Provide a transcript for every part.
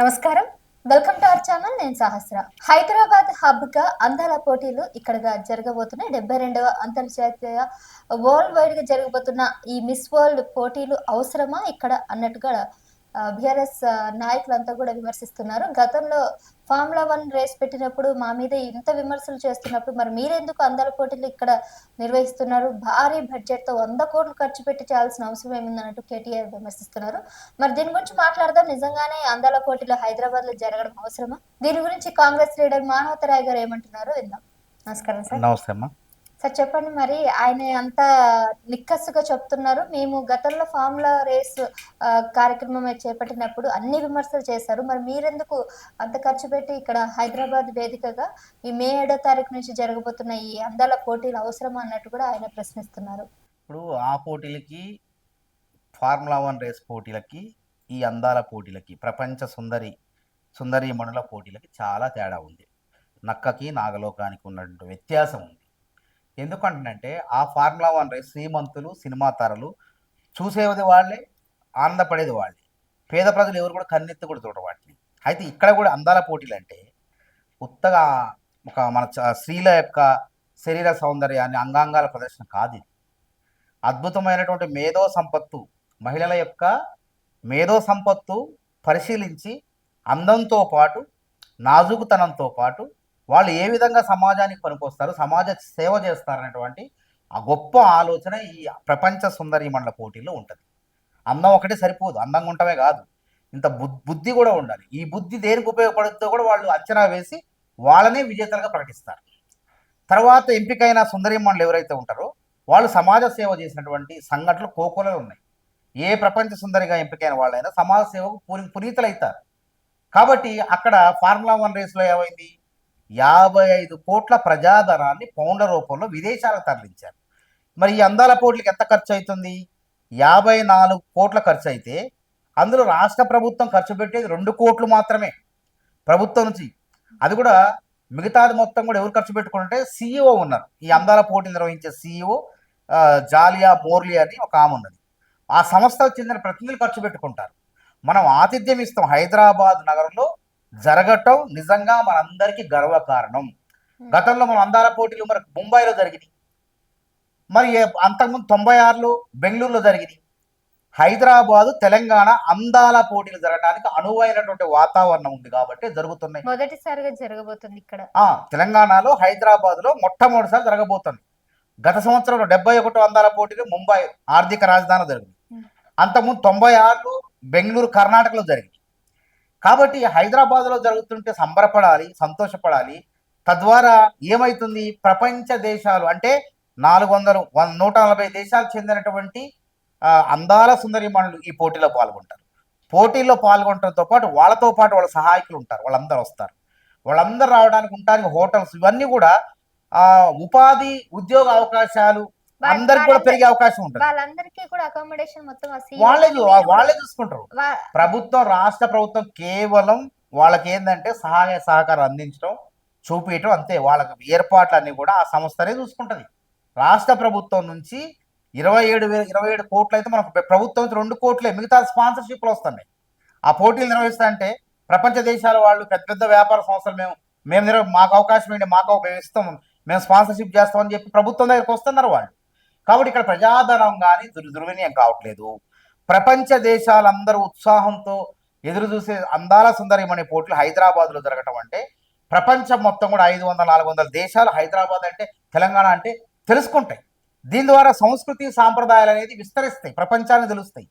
నమస్కారం. Welcome to our channel. నేను సహస్ర. హైదరాబాద్ హబ్గా అందాల పోటీలు ఇక్కడ జరగబోతున్నాయి. డెబ్బై రెండవ అంతర్జాతీయ వరల్డ్ వైడ్గా జరగబోతున్న ఈ మిస్ వరల్డ్ పోటీలు అవసరమా? ఇక్కడ అన్నట్టుగా బిఆర్ఎస్ నాయకులంతా కూడా విమర్శిస్తున్నారు. గతంలో ఫార్ములా వన్ రేస్ పెట్టినప్పుడు మా మీద ఇంత విమర్శలు చేస్తున్నప్పుడు మరి మీరెందుకు అందాల పోటీలు ఇక్కడ నిర్వహిస్తున్నారు? భారీ బడ్జెట్తో వంద కోట్లు ఖర్చు పెట్టి చేయాల్సిన అవసరం ఏముందన్నట్టు కేటీఆర్ విమర్శిస్తున్నారు. మరి దీని గురించి మాట్లాడదాం. నిజంగానే అందాల పోటీలు హైదరాబాద్లో జరగడం అవసరమా? దీని గురించి కాంగ్రెస్ లీడర్ మానవతరాయ్ గారు ఏమంటున్నారో విందాం. నమస్కారం సార్. నమస్తే అమ్మా. సార్ చెప్పండి మరి ఆయన అంత నిక్కస్సుగా చెప్తున్నారు. మేము గతంలో ఫార్ములా రేస్ కార్యక్రమం చేపట్టినప్పుడు అన్ని విమర్శలు చేశారు. మరి మీరెందుకు అంత ఖర్చు పెట్టి ఇక్కడ హైదరాబాద్ వేదికగా ఈ మే ఏడో తారీఖు నుంచి జరగబోతున్న ఈ అందాల పోటీలు అవసరమా అన్నట్టు కూడా ఆయన ప్రశ్నిస్తున్నారు. ఇప్పుడు ఆ పోటీలకి ఫార్ములా వన్ రేస్ పోటీలకి ఈ అందాల పోటీలకి ప్రపంచ సుందరి సుందరి మణుల పోటీలకి చాలా తేడా ఉంది. నక్కకి నాగలోకానికి ఉన్నటువంటి వ్యత్యాసం ఉంది. ఎందుకంటే ఆ ఫార్ములా వన్ రేస్ శ్రీమంతులు సినిమా తారలు చూసేది వాళ్ళే ఆనందపడేది వాళ్ళే. పేద ప్రజలు ఎవరు కూడా కన్నెత్తి కూడా చూడరు వాటిని. అయితే ఇక్కడ కూడా అందాల పోటీలు అంటే ఉత్తగా ఒక మన చ- స్త్రీల యొక్క శరీర సౌందర్యాన్ని అంగాంగాల ప్రదర్శన కాదు ఇది. అద్భుతమైనటువంటి మేధో సంపత్తు మహిళల యొక్క మేధో సంపత్తు పరిశీలించి అందంతో పాటు నాజుకుతనంతో పాటు వాళ్ళు ఏ విధంగా సమాజానికి పనికొస్తారు సమాజ సేవ చేస్తారనేటువంటి ఆ గొప్ప ఆలోచన ఈ ప్రపంచ సుందరి మండల పోటీలో ఉంటుంది. అందం ఒకటే సరిపోదు అందంగా ఉండటమే కాదు. ఇంత బుద్- బుద్ధి కూడా ఉండాలి. ఈ బుద్ధి దేనికి ఉపయోగపడుతుందో కూడా వాళ్ళు అంచనా వేసి వాళ్ళనే విజేతలుగా ప్రకటిస్తారు. తర్వాత ఎంపికైన సుందరీమణులు ఎవరైతే ఉంటారో వాళ్ళు సమాజ సేవ చేసినటువంటి సంఘటనలు కోకోలలో ఉన్నాయి. ఏ ప్రపంచ సుందరిగా ఎంపికైన వాళ్ళైనా సమాజ సేవకు పుని పునీతులవుతారు కాబట్టి అక్కడ ఫార్ములా వన్ రేస్లో ఏమైంది? యాభై ఐదు కోట్ల ప్రజాధనాన్ని పౌండ్ల రూపంలో విదేశాలకు తరలించారు. మరి ఈ అందాల పోటీలకు ఎంత ఖర్చు అవుతుంది యాభై నాలుగు కోట్ల ఖర్చు అయితే అందులో రాష్ట్ర ప్రభుత్వం ఖర్చు పెట్టేది రెండు కోట్లు మాత్రమే ప్రభుత్వం నుంచి. అది కూడా మిగతాది మొత్తం కూడా ఎవరు ఖర్చు పెట్టుకుంటే సీఈఓ ఉన్నారు. ఈ అందాల పోటీ నిర్వహించే సీఈఓ జాలియా మోర్లీ అని ఒక ఆమె ఉన్నది. ఆ సంస్థకు చెందిన ప్రతినిధులు ఖర్చు పెట్టుకుంటారు. మనం ఆతిథ్యం ఇస్తాం హైదరాబాద్ నగరంలో జరగటం నిజంగా మనందరికీ గర్వకారణం గతంలో మనం అందాల పోటీలు మరి ముంబైలో జరిగినాయి. మరి అంతకుముందు తొంభై ఆరులో బెంగళూరులో జరిగినాయి. హైదరాబాదు తెలంగాణ అందాల పోటీలు జరగడానికి అనువైనటువంటి వాతావరణం ఉంది కాబట్టి జరుగుతున్నాయి. మొదటిసారిగా జరగబోతుంది ఇక్కడ. ఆ తెలంగాణలో హైదరాబాద్లో మొట్టమొదటిసారి జరగబోతుంది. గత సంవత్సరంలో డెబ్బై ఒకటో అందాల పోటీలు ముంబై ఆర్థిక రాజధాని జరిగింది Hmm. అంతకుముందు తొంభై ఆరులో బెంగళూరు కర్ణాటకలో జరిగింది కాబట్టి హైదరాబాద్లో జరుగుతుంటే సంబరపడాలి సంతోషపడాలి. తద్వారా ఏమైతుంది? ప్రపంచ దేశాలు అంటే నాలుగు వందలు వన్ నూట నలభై దేశాలకు చెందినటువంటి అందాల సుందరిమణులు ఈ పోటీలో పాల్గొంటారు. పోటీల్లో పాల్గొనడంతో పాటు వాళ్ళతో పాటు వాళ్ళ సహాయకులు ఉంటారు. వాళ్ళందరూ వస్తారు. వాళ్ళందరూ రావడానికి ఉండడానికి హోటల్స్ ఇవన్నీ కూడా ఉపాధి ఉద్యోగ అవకాశాలు అందరికి కూడా పెరిగే అవకాశం ఉంటుంది. వాళ్ళందరికీ కూడా అకామిడేషన్ మొత్తం వాళ్ళే వాళ్ళే చూసుకుంటారు. ప్రభుత్వం రాష్ట్ర ప్రభుత్వం కేవలం వాళ్ళకి ఏంటంటే సహాయ సహకారం అందించడం చూపించడం అంతే. వాళ్ళకి ఏర్పాట్లన్నీ కూడా ఆ సంస్థనే చూసుకుంటది. రాష్ట్ర ప్రభుత్వం నుంచి ఇరవై ఏడు వేల ఇరవై ఏడు కోట్లు అయితే మనకు ప్ర- ప్రభుత్వం నుంచి రెండు కోట్లే మిగతా స్పాన్సర్షిప్లు వస్తున్నాయి. ఆ పోటీలు నిర్వహిస్తా అంటే ప్రపంచ దేశాల వాళ్ళు పెద్ద పెద్ద వ్యాపార సంస్థలు మేము మేము మాకు అవకాశం ఏంటి మాకు మేము ఇస్తాం మేము స్పాన్సర్షిప్ చేస్తామని చెప్పి ప్రభుత్వం దగ్గరికి వస్తున్నారు వాళ్ళు. కాబట్టి ఇక్కడ ప్రజాధనం కానీ దుర్ దుర్వినియోగం కావట్లేదు. ప్రపంచ దేశాలందరూ ఉత్సాహంతో ఎదురు చూసే అందాల సుందరమనే పోటీలు హైదరాబాద్లో జరగటం అంటే ప్రపంచం మొత్తం కూడా ఐదు వందల నాలుగు వందల దేశాలు హైదరాబాద్ అంటే తెలంగాణ అంటే తెలుసుకుంటాయి. దీని ద్వారా సంస్కృతి సాంప్రదాయాలు అనేది విస్తరిస్తాయి ప్రపంచాన్ని తెలుస్తాయి.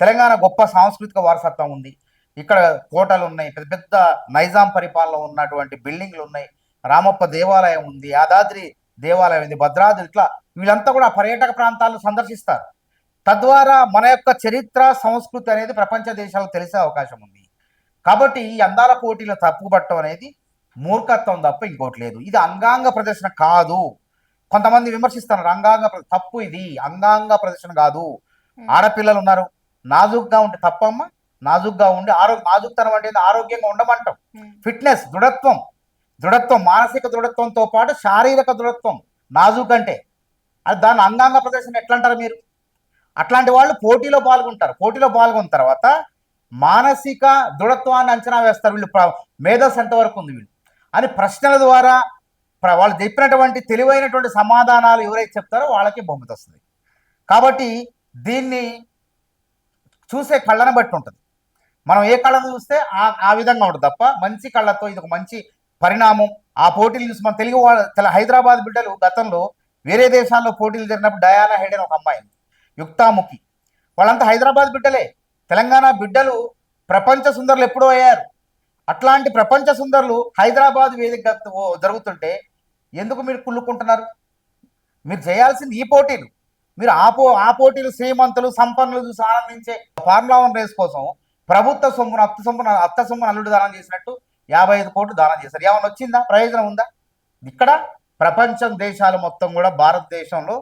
తెలంగాణ గొప్ప సాంస్కృతిక వారసత్వం ఉంది. ఇక్కడ కోటలు ఉన్నాయి పెద్ద పెద్ద నైజాం పరిపాలన ఉన్నటువంటి బిల్డింగ్లు ఉన్నాయి. రామప్ప దేవాలయం ఉంది యాదాద్రి దేవాలయం ఉంది భద్రాద్రి ఇట్లా. వీళ్ళంతా కూడా పర్యాటక ప్రాంతాలను సందర్శిస్తారు. తద్వారా మన యొక్క చరిత్ర సంస్కృతి అనేది ప్రపంచ దేశాలకు తెలిసే అవకాశం ఉంది. కాబట్టి ఈ అందాల పోటీలు తప్పుపట్టడం అనేది మూర్ఖత్వం తప్ప ఇంకోటి లేదు. ఇది అంగాంగ ప్రదర్శన కాదు. కొంతమంది విమర్శిస్తున్నారు అంగాంగ తప్పు ఇది. అంగాంగ ప్రదర్శన కాదు. ఆడపిల్లలు ఉన్నారు. నాజుగ్గా ఉంటే తప్పమ్మ. నాజుగ్గా ఉండి ఆరోగ్య నాజుక్తనం అంటే? ఆరోగ్యంగా ఉండమంటాం. ఫిట్నెస్ దృఢత్వం. దృఢత్వం మానసిక దృఢత్వంతో పాటు శారీరక దృఢత్వం నాజుక్ అంటే. అది దాని అంగాంగ ప్రదర్శన ఎట్లా అంటారు మీరు? అట్లాంటి వాళ్ళు పోటీలో పాల్గొంటారు. పోటీలో పాల్గొన్న తర్వాత మానసిక దృఢత్వాన్ని అంచనా వేస్తారు వీళ్ళు. ప్ర- మేధస్సు ఎంతవరకు ఉంది వీళ్ళు? అని ప్రశ్నల ద్వారా వాళ్ళు చెప్పినటువంటి తెలివైనటువంటి సమాధానాలు ఎవరైతే చెప్తారో వాళ్ళకి బహుమతి వస్తుంది. కాబట్టి దీన్ని చూసే కళ్ళను బట్టి ఉంటుంది. మనం ఏ కళ్ళను చూస్తే ఆ ఆ విధంగా ఉంటుంది తప్ప మంచి కళ్ళతో ఇది ఒక మంచి పరిణామం ఆ పోటీలు చూసి మన తెలుగు వాళ్ళ తెల హైదరాబాద్ బిడ్డలు గతంలో వేరే దేశాల్లో పోటీలు జరిగినప్పుడు డయానా హెడ్ అని ఒక అమ్మాయి యుక్తాముఖి. వాళ్ళంతా హైదరాబాద్ బిడ్డలే. తెలంగాణ బిడ్డలు ప్రపంచ సుందరులు ఎప్పుడో అయ్యారు. అట్లాంటి ప్రపంచ సుందరులు హైదరాబాద్ వేదిక జరుగుతుంటే ఎందుకు మీరు కుళ్ళుకుంటున్నారు? మీరు చేయాల్సింది ఈ పోటీలు. మీరు ఆ పో ఆ పోటీలు శ్రీమంతులు సంపన్నులు చూసి ఆనందించే ఫార్ములా వన్ రేస్ కోసం ప్రభుత్వ సొమ్మును అత్త సొమ్మును అత్త సొమ్మును అల్లుడు దానం చేసినట్టు యాభై ఐదు కోట్లు దానం చేశారు. ఏమైనా వచ్చిందా? ప్రయోజనం ఉందా? ఇక్కడ ప్రపంచం దేశాలు మొత్తం కూడా భారతదేశంలో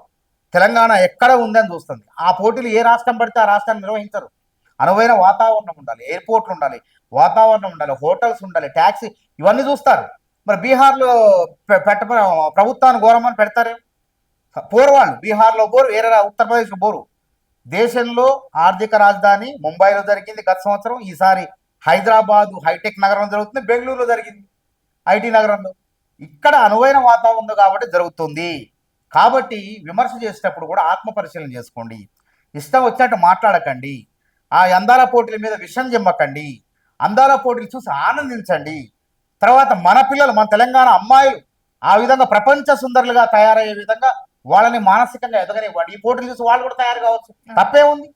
తెలంగాణ ఎక్కడ ఉందని చూస్తుంది. ఆ పోటీలు ఏ రాష్ట్రం పడితే ఆ రాష్ట్రాన్ని నిర్వహించరు. అనువైన వాతావరణం ఉండాలి ఎయిర్పోర్ట్లు ఉండాలి వాతావరణం ఉండాలి హోటల్స్ ఉండాలి ట్యాక్సీ ఇవన్నీ చూస్తారు. మరి బీహార్లో పెట్ట ప్రభుత్వాన్ని ఘోరమని పెడతారే? పోరు వాళ్ళు. బీహార్లో పోరు వేరే ఉత్తరప్రదేశ్లో పోరు. దేశంలో ఆర్థిక రాజధాని ముంబైలో జరిగింది గత సంవత్సరం. ఈసారి హైదరాబాద్ హైటెక్ నగరం జరుగుతుంది బెంగళూరులో జరిగింది ఐటీ నగరంలో. ఇక్కడ అనువైన వాతావరణం ఉంది కాబట్టి జరుగుతుంది. కాబట్టి విమర్శ చేసేటప్పుడు కూడా ఆత్మ పరిశీలన చేసుకోండి. ఇష్టం వచ్చినట్టు మాట్లాడకండి. ఆ అందాల పోటీల మీద విషం చెమ్మకండి అందాల పోటీలు చూసి ఆనందించండి. తర్వాత మన పిల్లలు మన తెలంగాణ అమ్మాయిలు ఆ విధంగా ప్రపంచ సుందరులుగా తయారయ్యే విధంగా వాళ్ళని మానసికంగా ఎదగనివ్వండి. ఈ పోటీలు చూసి వాళ్ళు కూడా తయారు కావచ్చు. తప్పే ఉంది.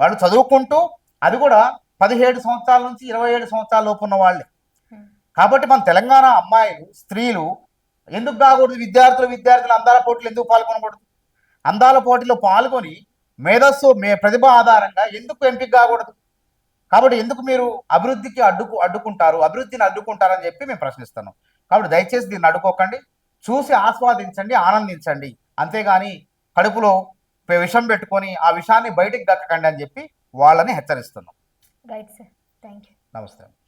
వాళ్ళు చదువుకుంటూ అది కూడా పదిహేడు సంవత్సరాల నుంచి ఇరవై ఏడు సంవత్సరాల లోపు ఉన్న వాళ్ళే. కాబట్టి మన తెలంగాణ అమ్మాయిలు స్త్రీలు ఎందుకు కాకూడదు? విద్యార్థులు విద్యార్థులు అందాల పోటీలు ఎందుకు పాల్గొనకూడదు? అందాల పోటీలో పాల్గొని మేధస్సు మే ప్రతిభ ఆధారంగా ఎందుకు ఎంపిక కాకూడదు? కాబట్టి ఎందుకు మీరు అభివృద్ధికి అడ్డుకు అడ్డుకుంటారు? అభివృద్ధిని అడ్డుకుంటారని చెప్పి మేము ప్రశ్నిస్తున్నాం. కాబట్టి దయచేసి దీన్ని అడ్డుకోకండి. చూసి ఆస్వాదించండి ఆనందించండి. అంతేగాని కడుపులో విషం పెట్టుకొని ఆ విషాన్ని బయటికి దక్కకండి అని చెప్పి వాళ్ళని హెచ్చరిస్తున్నాం. రైట్ సార్ థ్యాంక్ యూ నమస్తే